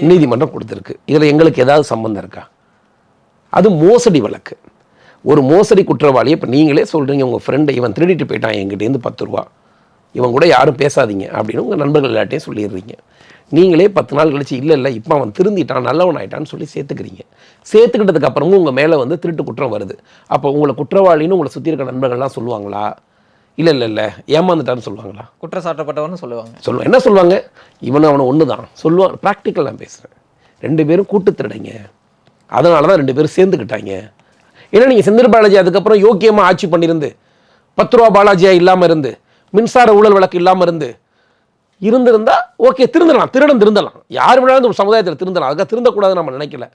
நீதிமன்றம். கொடுத்துருக்கு. இதில் எங்களுக்கு ஏதாவது சம்பந்தம் இருக்கா? அது மோசடி வழக்கு. ஒரு மோசடி குற்றவாளியை இப்போ நீங்களே சொல்கிறீங்க உங்கள் ஃப்ரெண்டை இவன் திருடிட்டு போயிட்டான் என்கிட்டேருந்து பத்து ரூபா. இவன் கூட யாரும் பேசாதீங்க அப்படின்னு உங்கள் நண்பர்கள் எல்லாட்டையும் சொல்லிடுறீங்க. நீங்களே பத்து நாள் கழிச்சு இல்லை இல்லை இப்போ அவன் திருந்திட்டான் நல்லவன் ஆயிட்டான்னு சொல்லி சேர்த்துக்கிறீங்க. சேர்த்துக்கிட்டதுக்கு அப்புறமும் உங்கள் மேலே வந்து திருட்டு குற்றம் வருது. அப்போ உங்களை குற்றவாளின்னு உங்களை சுற்றி இருக்க நண்பர்கள்லாம் சொல்லுவாங்களா? இல்லை இல்லை இல்லை ஏமாந்துட்டான்னு சொல்லுவாங்களா? குற்றச்சாட்டப்பட்டவர்னு சொல்லுவாங்க. சொல்லுவாங்க என்ன சொல்லுவாங்க? இவனும் அவனை ஒன்று தான் சொல்லுவான் ப்ராக்டிக்கல் நான் பேசுகிறேன் ரெண்டு பேரும் கூட்டு திருடைங்க. அதனால தான் ரெண்டு பேரும் சேர்ந்துக்கிட்டாங்க. ஏன்னா நீங்கள் செந்தில் பாலாஜி அதுக்கப்புறம் யோக்கியமாக ஆட்சி பண்ணியிருந்து பத்து ரூபா பாலாஜியா இல்லாமல் இருந்து மின்சார ஊழல் வழக்கு இல்லாமல் இருந்து இருந்திருந்தால் ஓகே திருந்தலாம் திருடம் திருந்தலாம். யார் வேணாலும் ஒரு சமுதாயத்தில் திருந்தலாம். அதுக்காக திருந்தக்கூடாதுன்னு நம்ம நினைக்கல.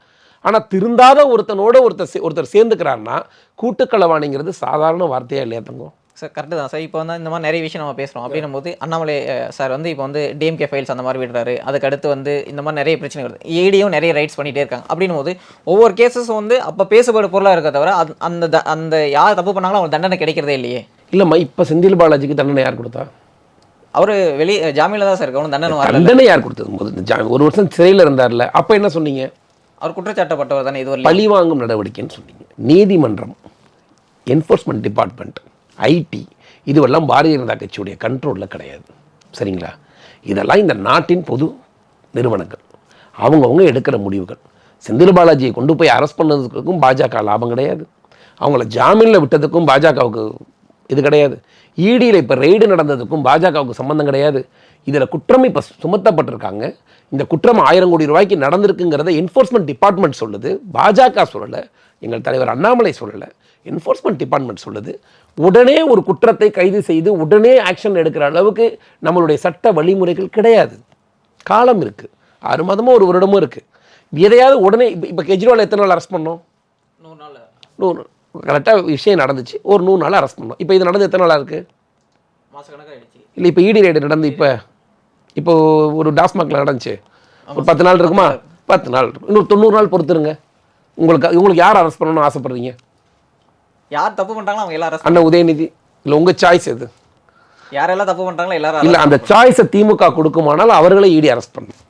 ஆனால் திருந்தாத ஒருத்தனோட ஒருத்தர் ஒருத்தர் சேர்ந்துக்கிறாருன்னா கூட்டுக்களவாணிங்கிறது சாதாரண வார்த்தையாக இல்லையா தங்கம்? சார் கரெக்டு தான். சார் இப்போ வந்து இந்த மாதிரி நிறைய விஷயம் நம்ம பேசுகிறோம் அப்படின்னும் போது அண்ணாமலை சார் வந்து இப்போ வந்து டிஎம்கே ஃபைல்ஸ் அந்த மாதிரி விடுறாரு. அதுக்கு அடுத்து வந்து இந்த மாதிரி நிறைய பிரச்சனை வருது. ஏடியும் நிறைய ரைட்ஸ் பண்ணிகிட்டே இருக்காங்க. அப்படின்னும் போது ஒவ்வொரு கேசஸும் வந்து அப்போ பேசப்படும் பொருளாக இருக்க தவிர அந்த அந்த யார் தப்பு பண்ணாங்களோ அவங்க தண்டனை கிடைக்கிறதே இல்லையே. இல்லைம்மா இப்போ செந்தில் பாலாஜிக்கு தண்டனை யார் கொடுத்தா? அவர் வெளி ஜாமீனில் தான் சார் இருக்கு? அவனும் தண்டனை தண்டனை யார் கொடுத்தது? முதல்ல ஜா- ஒரு வருஷம் சிறையில் இருந்தார்ல அப்போ என்ன சொன்னீங்க? அவர் குற்றச்சாட்டப்பட்டவர் தானே இது வரல பழிவாங்கும் நடவடிக்கைன்னு சொன்னீங்க. நீதிமன்றம் என்ஃபோர்ஸ்மெண்ட் டிபார்ட்மெண்ட் ஐடி இதுவெல்லாம் பாரதிய ஜனதா கட்சியுடைய கண்ட்ரோலில் கிடையாது. சரிங்களா? இதெல்லாம் இந்த நாட்டின் பொது நிறுவனங்கள். அவங்கவுங்க எடுக்கிற முடிவுகள். செந்தில் பாலாஜியை கொண்டு போய் அரெஸ்ட் பண்ணதுக்கும் பாஜக லாபம் கிடையாது. அவங்கள ஜாமீனில் விட்டதுக்கும் பாஜகவுக்கு இது கிடையாது. ஈடியில் இப்போ ரெய்டு நடந்ததுக்கும் பாஜகவுக்கு சம்மந்தம் கிடையாது. இதில் குற்றம் இப்போ சுமத்தப்பட்டிருக்காங்க. இந்த குற்றம் ஆயிரம் கோடி ரூபாய்க்கு நடந்திருக்குங்கிறத என்ஃபோர்ஸ்மெண்ட் டிபார்ட்மெண்ட் சொல்லுது. பாஜக சொல்லலை. எங்கள் தலைவர் அண்ணாமலை சொல்லலை. என்ஃபோர்ஸ்மெண்ட் டிபார்ட்மெண்ட் சொல்லுது. உடனே ஒரு குற்றத்தை கைது செய்து உடனே ஆக்ஷன் எடுக்கிற அளவுக்கு நம்மளுடைய சட்ட வழிமுறைகள் கிடையாது. காலம் இருக்குது ஆறு மாதமோ ஒரு வருடமோ இருக்குது எதையாவது உடனே இப்போ இப்போ கெஜ்ரிவால் எத்தனை நாள் அரெஸ்ட் பண்ணோம்? நூறு நாள். நூறு. கரெக்டாக விஷயம் நடந்துச்சு. ஒரு நூறு நாள் அரெஸ்ட் பண்ணோம். இப்போ இது நடந்து எத்தனை நாளாக இருக்குது இல்லை இப்போ இடி ரைடு நடந்து இப்போ இப்போ ஒரு டாஸ்மாகில் நடந்துச்சு. ஒரு பத்து நாள் இருக்குமா? பத்து நாள் இருக்கும் இன்னொரு தொண்ணூறு நாள் பொறுத்துருங்க. உங்களுக்கு உங்களுக்கு யார் அரெஸ்ட் பண்ணணும்னு ஆசைப்படுறீங்க? யார் தப்பு பண்ணுறாங்களோ அவங்க எல்லாரும் அண்ணன் உதயநிதி. இல்லை உங்கள் சாய்ஸ் எது? யாரெல்லாம் தப்பு பண்ணுறாங்களோ எல்லாரும் இல்லை அந்த சாய்ஸை திமுக கொடுக்குமானால் அவர்களை இடி அரெஸ்ட் பண்ணணும்.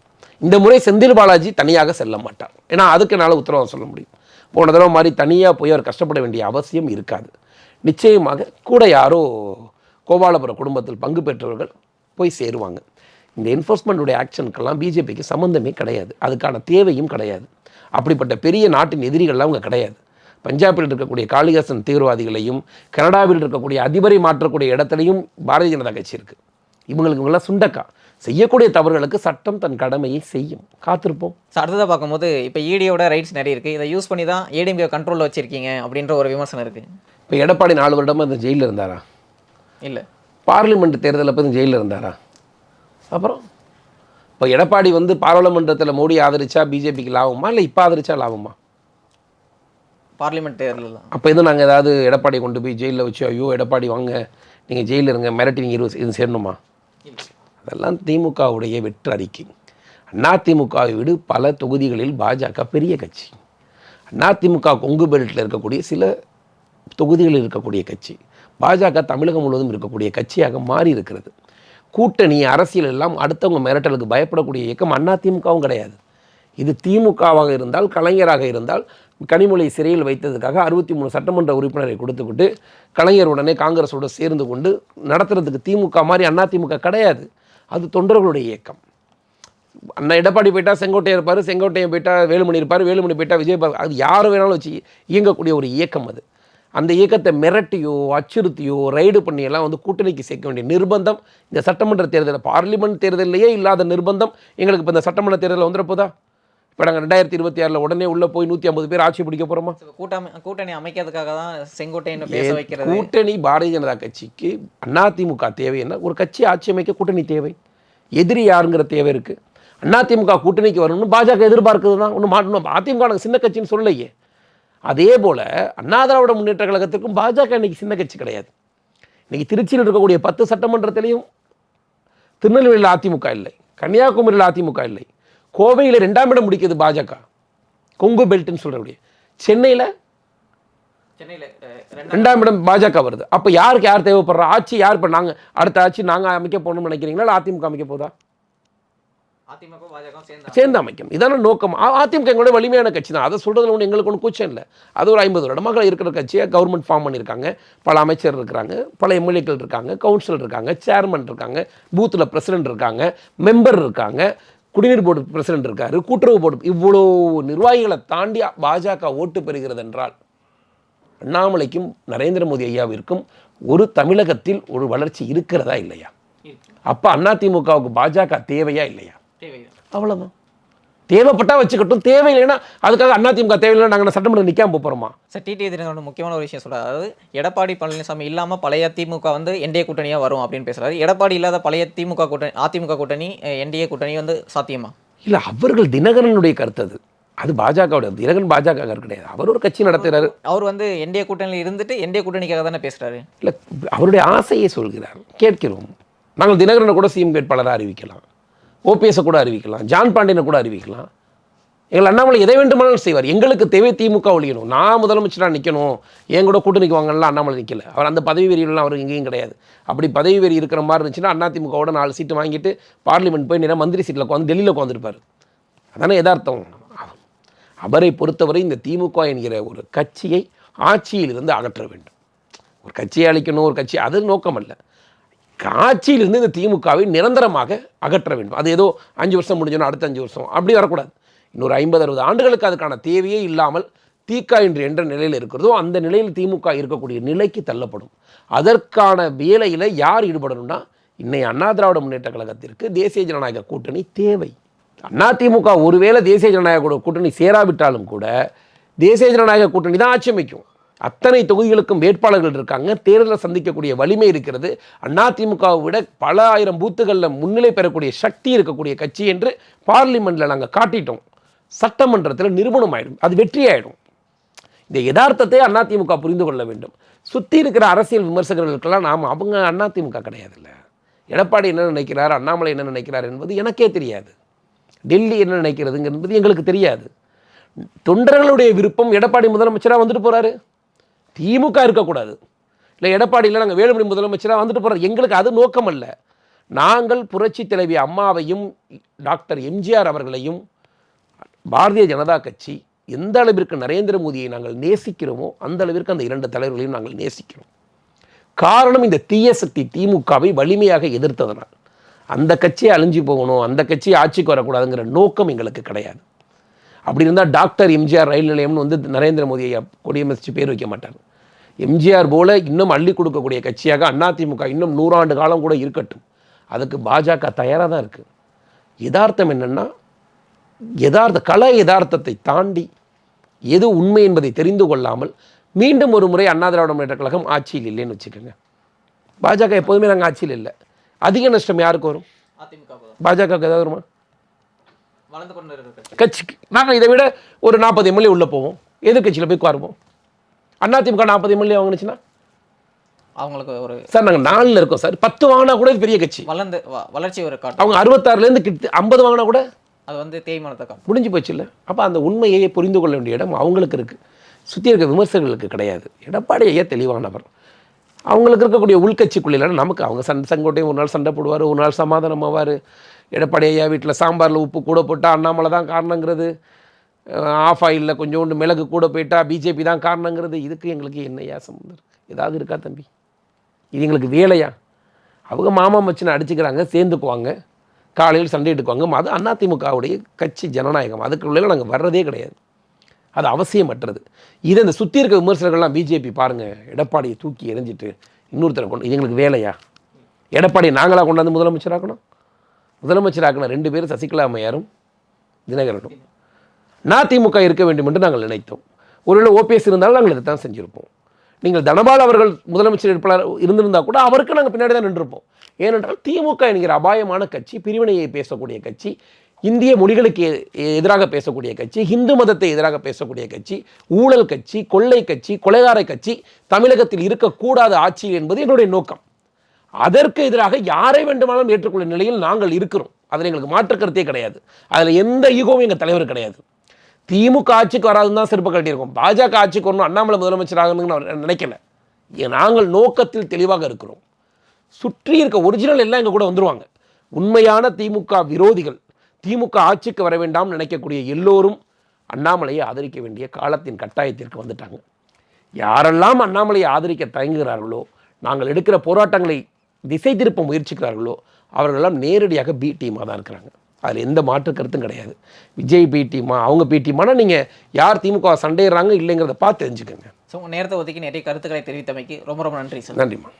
இந்த முறை செந்தில் பாலாஜி தனியாக செல்ல மாட்டார். ஏன்னா அதுக்கு என்னால் உத்தரவாதம் சொல்ல முடியும். போன தடவை மாதிரி தனியாக போய் அவர் கஷ்டப்பட வேண்டிய அவசியம் இருக்காது. நிச்சயமாக கூட யாரோ கோபாலபுரம் குடும்பத்தில் பங்கு பெற்றவர்கள் போய் சேருவாங்க. இந்த என்ஃபோர்ஸ்மெண்ட்டுடைய ஆக்ஷனுக்கெல்லாம் பிஜேபிக்கு சம்மந்தமே கிடையாது. அதுக்கான தேவையும் கிடையாது. அப்படிப்பட்ட பெரிய நாட்டின் எதிரிகள்லாம் அவங்க கிடையாது. பஞ்சாபில் இருக்கக்கூடிய காளிதாசன் தீவிரவாதிகளையும் கனடாவில் இருக்கக்கூடிய அதிபரை மாற்றக்கூடிய இடத்துலையும் பாரதிய ஜனதா கட்சி இருக்குது இவங்களுக்கு இவங்களாம் சுண்டக்கா. செய்யக்கூடிய தவறுகளுக்கு சட்டம் தன் கடமையை செய்யும். காத்திருப்போம். அடுத்ததாக பார்க்கும்போது இப்போ ஈடியோட ரைட்ஸ் நிறைய இருக்குது இதை யூஸ் பண்ணி தான் ஏடிஎம்கே கண்ட்ரோலில் வச்சிருக்கீங்க அப்படின்ற ஒரு விமர்சனம் இருக்குது இப்போ எடப்பாடி நாலு வருடமா இந்த ஜெயிலில் இருந்தாரா? இல்லை. பார்லிமெண்ட் தேர்தலில் போய் ஜெயிலில் இருந்தாரா? அப்புறம் இப்போ எடப்பாடி வந்து பாராளுமன்றத்தில் மோடி ஆதரிச்சா பிஜேபிக்கு லாபமா? இல்லை இப்போ ஆதரிச்சா லாபமா? பார்லிமெண்ட் தேர்தலில் தான். அப்போ எதுவும் நாங்கள் ஏதாவது எடப்பாடி கொண்டு போய் ஜெயிலில் வச்சு ஐயோ எடப்பாடி வாங்க. நீங்கள் ஜெயிலில் இருங்க. மிரட்டி நீங்கள் இருபது இது சேரணுமா? அதெல்லாம் திமுகவுடைய வெற்று அறிக்கை. அதிமுகவை விட பல தொகுதிகளில் பாஜக பெரிய கட்சி. அதிமுக கொங்கு பெல்ட்டில் இருக்கக்கூடிய சில தொகுதிகளில் இருக்கக்கூடிய கட்சி. பாஜக தமிழகம் முழுவதும் இருக்கக்கூடிய கட்சியாக மாறி இருக்கிறது. கூட்டணி அரசியல் எல்லாம் அடுத்தவங்க மிரட்டலுக்கு பயப்படக்கூடிய இயக்கம் அதிமுகவும் கிடையாது. இது திமுகவாக இருந்தால் கலைஞராக இருந்தால் கனிமொழி சிறையில் வைத்ததுக்காக அறுபத்தி மூணு சட்டமன்ற உறுப்பினரை கொடுத்துக்கிட்டு கலைஞர் உடனே காங்கிரஸோடு சேர்ந்து கொண்டு நடத்துறதுக்கு திமுக மாதிரி அதிமுக கிடையாது. அது தொண்டர்களுடைய இயக்கம் அண்ணா எடப்பாடி போயிட்டா செங்கோட்டையன் இருப்பார் செங்கோட்டையன் போயிட்டா வேலுமணி இருப்பார் வேலுமணி போயிட்டா விஜய் இருப்பார். அது யார் வேணாலும் வச்சு இயங்கக்கூடிய ஒரு இயக்கம் அது அந்த இயக்கத்தை மிரட்டியோ அச்சுறுத்தியோ ரைடு பண்ணியெல்லாம் வந்து கூட்டணிக்கு சேர்க்க வேண்டிய நிர்பந்தம் இந்த சட்டமன்ற தேர்தலில் பார்லிமெண்ட் தேர்தலிலேயே இல்லாத நிர்பந்தம் எங்களுக்கு இப்போ இந்த சட்டமன்ற தேர்தலில் வந்துடப்போதா இப்போ நாங்கள் ரெண்டாயிரத்தி இருபத்தி ஆறில் உடனே உள்ளே போய் நூற்றி ஐம்பது பேர் ஆட்சி பிடிக்க போகிறோமா கூட்டணி கூட்டணி அமைக்கிறதுக்காக தான் செங்கோட்டையன் பேச வைக்கிறது கூட்டணி பாரதிய ஜனதா கட்சிக்கு அதிமுக தேவை என்ன? ஒரு கட்சி ஆட்சி அமைக்க கூட்டணி தேவை. எதிரி யாருங்கிற தேவை இருக்குது அதிமுக கூட்டணிக்கு வரணும்னு பாஜக எதிர்பார்க்குது தான். ஒன்றும் மாட்டணும். அதிமுக சின்ன கட்சின்னு சொல்லலையே. அதே போல் அண்ணா திராவிட முன்னேற்ற கழகத்திற்கும் பாஜக இன்னைக்கு சின்ன கட்சி கிடையாது. இன்னைக்கு திருச்சியில் இருக்கக்கூடிய பத்து சட்டமன்றத்திலையும் திருநெல்வேலியில் அதிமுக இல்லை. கன்னியாகுமரியில் அதிமுக இல்லை. கோவையில் ரெண்டாம் இடம் முடிக்குது பாஜக. கொங்கு பெல்ட்னு சொல்கிறபடியே சென்னையில் சென்னையில் ரெண்டாம் இடம் பாஜக வருது. அப்போ யாருக்கு யார் தேவைப்படுறா? ஆட்சி யார் இப்போ நாங்கள் அடுத்த ஆட்சி நாங்கள் அமைக்க போகணும்னு நினைக்கிறீங்களா? இல்லை அதிமுக அமைக்க போதா? சேர்ந்து அமைக்கணும் இதான நோக்கம். அதிமுக எங்களோட வலிமையான கட்சி தான். அதை சொல்கிறதுல ஒன்று எங்களுக்கு ஒன்றும் கூச்சம் இல்லை. அது ஒரு ஐம்பது வருடமாக இருக்கிற கட்சியாக கவர்மெண்ட் ஃபார்ம் பண்ணியிருக்காங்க. பல அமைச்சர் இருக்கிறாங்க பல எம்எல்ஏக்கள் இருக்காங்க. கவுன்சிலர் இருக்காங்க. சேர்மன் இருக்காங்க. பூத்தில் பிரசிடென்ட் இருக்காங்க. மெம்பர் இருக்காங்க. குடிநீர் போர்டு பிரசிடென்ட் இருக்காரு கூட்டுறவு போர்டு. இவ்வளோ நிர்வாகிகளை தாண்டி பாஜக ஓட்டு பெறுகிறது என்றால் அண்ணாமலைக்கும் நரேந்திர மோடி ஐயாவிற்கும் ஒரு தமிழகத்தில் ஒரு வளர்ச்சி இருக்கிறதா இல்லையா? அப்போ அதிமுகவுக்கு பாஜக தேவையா இல்லையா? அவ்வளோதான் தேவைப்பட்டா வச்சுக்கட்டும். தேவையில்லைன்னா அதுக்காக அதிமுக தேவையில்லை நாங்கள் சட்டமன்றம் நிற்காம போகிறோமா சார் டிடி முக்கியமான ஒரு விஷயம் சொல்றாரு. அதாவது எடப்பாடி பழனிசாமி இல்லாமல் பழைய திமுக வந்து என்டிஏ கூட்டணியாக வரும் அப்படின்னு பேசுறாரு. எடப்பாடி இல்லாத பழைய திமுக கூட்டணி அதிமுக கூட்டணி என்டிஏ கூட்டணி வந்து சாத்தியமா? இல்லை அவர்கள் தினகரனுடைய கருத்து அது. அது பாஜகவுடைய தினகரன் பாஜக கிடையாது. அவர் ஒரு கட்சி நடத்துகிறாரு அவர் வந்து என்டிஏ கூட்டணியில் இருந்துட்டு என்டிஏ கூட்டணிக்காக தானே பேசுறாரு? இல்லை அவருடைய ஆசையை சொல்கிறார். கேட்கிறோம். நாங்கள் தினகரனை கூட சிஎம் வேட்பாளராக அறிவிக்கலாம். ஓபிஎஸை கூட அறிவிக்கலாம். ஜான் பாண்டியனை கூட அறிவிக்கலாம். எங்கள் அண்ணாமலை எதை வேண்டுமானாலும் செய்வார். எங்களுக்கு தேவை திமுக ஒழியணும். நான் முதலமைச்சராக நிற்கணும் என் கூட கூட்டணிக்கு வாங்கலாம் அண்ணாமலை நிற்கல அவர் அந்த பதவி வெறியெல்லாம் அவருக்கு எங்கேயும் கிடையாது. அப்படி பதவி வெறி இருக்கிற மாதிரி இருந்துச்சுன்னா அண்ணா திமுகவோட நாலு சீட்டு வாங்கிட்டு பார்லிமெண்ட் போய் நேரம் மந்திரி சீட்டில் உட்காந்து டெல்லியில் உட்காந்துருப்பார் அதானே எதார்த்தம் அவரை பொறுத்தவரை இந்த திமுக என்கிற ஒரு கட்சியை ஆட்சியிலிருந்து அகற்ற வேண்டும். ஒரு கட்சியை அழிக்கணும் ஒரு கட்சி அது நோக்கம் அல்ல ஆட்சியிலிருந்து இந்த திமுகவை நிரந்தரமாக அகற்ற வேண்டும். அது ஏதோ அஞ்சு வருஷம் முடிஞ்சோன்னா அடுத்த அஞ்சு வருஷம். அப்படி வரக்கூடாது. இன்னொரு ஐம்பது அறுபது ஆண்டுகளுக்கு அதுக்கான தேவையே இல்லாமல் தீக்கா என்று என்ற நிலையில் இருக்கிறதோ அந்த நிலையில் திமுக இருக்கக்கூடிய நிலைக்கு தள்ளப்படும். அதற்கான வேலையில் யார் ஈடுபடணும்னா இன்னை அண்ணா திராவிட முன்னேற்ற கழகத்திற்கு தேசிய ஜனநாயக கூட்டணி தேவை. அண்ணா திமுக ஒருவேளை தேசிய ஜனநாயக கூட்டணி சேராவிட்டாலும் கூட தேசிய ஜனநாயக கூட்டணி தான் ஆட்சி அமைக்கும். அத்தனை தொகுதிகளுக்கும் வேட்பாளர்கள் இருக்காங்க. தேர்தலை சந்திக்கக்கூடிய வலிமை இருக்கிறது. அதிமுகவை விட பல ஆயிரம் பூத்துகளில் முன்னிலை பெறக்கூடிய சக்தி இருக்கக்கூடிய கட்சி என்று பார்லிமெண்ட்டில் நாங்கள் காட்டிட்டோம். சட்டமன்றத்தில் நிரூபணம் ஆயிடும். அது வெற்றி ஆயிடும். இந்த யதார்த்தத்தை அதிமுக புரிந்து கொள்ள வேண்டும். சுற்றி இருக்கிற அரசியல் விமர்சகர்களுக்கெல்லாம் நாம் அவங்க அதிமுக கிடையாதுல்ல. எடப்பாடி என்ன நினைக்கிறார் அண்ணாமலை என்ன நினைக்கிறார் என்பது எனக்கே தெரியாது. டெல்லி என்ன நினைக்கிறதுங்கிறது எங்களுக்கு தெரியாது. தொண்டர்களுடைய விருப்பம் எடப்பாடி முதலமைச்சராக வந்துட்டு போகிறாரு திமுக இருக்கக்கூடாது. இல்லை எடப்பாடியில் நாங்கள் வேலுமணி முதலமைச்சராக வந்துட்டு போகிறோம் எங்களுக்கு அது நோக்கம் அல்ல. நாங்கள் புரட்சி தலைவி அம்மாவையும் டாக்டர் எம்ஜிஆர் அவர்களையும் பாரதிய ஜனதா கட்சி எந்த அளவிற்கு நரேந்திர மோடியை நாங்கள் நேசிக்கிறோமோ அந்த அளவிற்கு அந்த இரண்டு தலைவர்களையும் நாங்கள் நேசிக்கிறோம். காரணம் இந்த தீய சக்தி திமுகவை வலிமையாக எதிர்த்ததனால். அந்த கட்சியை அழிஞ்சு போகணும் அந்த கட்சி ஆட்சிக்கு வரக்கூடாதுங்கிற நோக்கம் எங்களுக்கு கிடையாது. அப்படி இருந்தால் டாக்டர் எம்ஜிஆர் ரயில் நிலையம்னு வந்து நரேந்திர மோடியை கொடியமைச்சு பேர் வைக்க மாட்டார். எம்ஜிஆர் போல இன்னும் அள்ளி கொடுக்கக்கூடிய கட்சியாக அதிமுக இன்னும் நூறாண்டு காலம் கூட இருக்கட்டும். அதுக்கு பாஜக தயாராக தான் இருக்குது யதார்த்தம் என்னென்னா யதார்த்த கல யதார்த்தத்தை தாண்டி எது உண்மை என்பதை தெரிந்து கொள்ளாமல் மீண்டும் ஒரு முறை அண்ணா திராவிட முன்னேற்ற கழகம் ஆட்சியில் இல்லைன்னு வச்சுக்கோங்க. பாஜக எப்போதுமே நாங்கள் ஆட்சியில் இல்லை. அதிக நஷ்டம் யாருக்கு வரும்? அதிமுக பாஜகவுக்கு ஏதாவது வருமா? கட்சிக்கு. நாங்கள் இதை விட ஒரு நாற்பது எம்எல்ஏ உள்ளே போவோம். எதிர்கட்சியில் போய் உட்காருவோம். அதிமுக நாற்பது எம்எல்ஏ வாங்கினுச்சுன்னா? அவங்களுக்கு ஒரு சார் நாங்கள் நாலில் இருக்கோம் சார். பத்து வாங்கினா கூட இது பெரிய கட்சி. வளர்ந்து வளர்ச்சி ஒரு காட்டும். அவங்க அறுபத்தாறுலேருந்து கிட்ட ஐம்பது வாங்கினா கூட அது வந்து தேய்மானத்தை காட்டும். முடிஞ்சு போச்சு இல்லை? அப்போ அந்த உண்மையை புரிந்து கொள்ள வேண்டிய இடம் அவங்களுக்கு இருக்குது சுற்றி இருக்க விமர்சகர்களுக்கு கிடையாது. எடப்பாடி ஐயா தெளிவானவர் அவங்களுக்கு இருக்கக்கூடிய உள்கட்சிக்குள்ள நமக்கு அவங்க சண்டை செங்கோட்டையும் ஒரு நாள் சண்டை போடுவார் ஒரு நாள் சமாதானம் ஆவார் எடப்பாடி ஐயா வீட்டில் சாம்பாரில் உப்பு கூட போட்டால் அண்ணாமலை தான் காரணங்கிறது. ஆஃப் ஆயிலில் கொஞ்சோண்டு மிளகு கூட போயிட்டா பிஜேபி தான் காரணங்கிறது. இதுக்கு எங்களுக்கு என்னையா சம்மந்தம் ஏதாவது இருக்கா தம்பி? இது எங்களுக்கு வேலையா? அவங்க மாமா மச்சினை அடிச்சுக்கிறாங்க சேர்ந்துக்குவாங்க. காலையில் சண்டை எடுக்குவாங்க. அது அதிமுகவுடைய கட்சி ஜனநாயகம். அதுக்குள்ளே நாங்கள் வர்றதே கிடையாது. அது அவசியமற்றது. இதை இந்த சுற்றி இருக்க விமர்சனர்கள்லாம் பிஜேபி பாருங்கள் எடப்பாடியை தூக்கி எரிஞ்சிட்டு இன்னொருத்தரை கொண்டு இது எங்களுக்கு வேலையா? எடப்பாடியை நாங்களாக கொண்டாந்து முதலமைச்சராக்கணும்? முதலமைச்சராக்கணும் ரெண்டு பேரும் சசிகலா அம்மையாரும் தினகரனும். நான் திமுக இருக்க வேண்டும் என்று நாங்கள் நினைத்தோம். ஒருவேளை ஓபிஎஸ் இருந்தாலும் நாங்கள் இதை தான் செஞ்சுருப்போம். நீங்கள் தனபால் அவர்கள் முதலமைச்சர் வேட்பாளர் இருந்திருந்தால் கூட அவருக்கு நாங்கள் பின்னாடி தான் நின்றுப்போம் ஏனென்றால் திமுக என்கிற அபாயமான கட்சி பிரிவினையை பேசக்கூடிய கட்சி இந்திய மொழிகளுக்கு எ- எதிராக பேசக்கூடிய கட்சி இந்து மதத்தை எதிராக பேசக்கூடிய கட்சி ஊழல் கட்சி கொள்ளை கட்சி கொலைகார கட்சி தமிழகத்தில் இருக்கக்கூடாத ஆட்சி என்பது என்னுடைய நோக்கம். அதற்கு எதிராக யாரை வேண்டுமானாலும் ஏற்றுக்கொள்ளும் நிலையில் நாங்கள் இருக்கிறோம். அதில் எங்களுக்கு மாற்று கருத்தே கிடையாது. அதில் எந்த ஈகோவும் எங்கள் தலைவர் கிடையாது. திமுக ஆட்சிக்கு வராதுன்னு தான் சிறப்பு கட்டியிருக்கோம் பாஜக ஆட்சிக்கு வரணும் அண்ணாமலை முதலமைச்சர் ஆகணும்னு நான் நினைக்கல. ஏன் நாங்கள் நோக்கத்தில் தெளிவாக இருக்கிறோம். சுற்றி இருக்க ஒரிஜினல் எல்லாம் எங்கள் கூட வந்துருவாங்க. உண்மையான திமுக விரோதிகள் திமுக ஆட்சிக்கு வர வேண்டாம் நினைக்கக்கூடிய எல்லோரும் அண்ணாமலையை ஆதரிக்க வேண்டிய காலத்தின் கட்டாயத்திற்கு வந்துட்டாங்க. யாரெல்லாம் அண்ணாமலையை ஆதரிக்க தயங்குகிறார்களோ நாங்கள் எடுக்கிற போராட்டங்களை திசை திருப்ப முயற்சிக்கிறார்களோ அவர்களெல்லாம் நேரடியாக பி டீமாக தான் இருக்கிறாங்க. அதில் எந்த மாற்று கருத்தும் கிடையாது. விஜய் பி டீமா அவங்க பி டீமானா நீங்கள் யார் திமுக சண்டையிடுறாங்க இல்லைங்கிறத பார்த்து தெரிஞ்சுக்கோங்க. ஸோ உங்கள் நேரத்தை ஒதுக்கி நிறைய கருத்துக்களை தெரிவித்தமைக்கு ரொம்ப ரொம்ப நன்றி சார். நன்றிம்மா.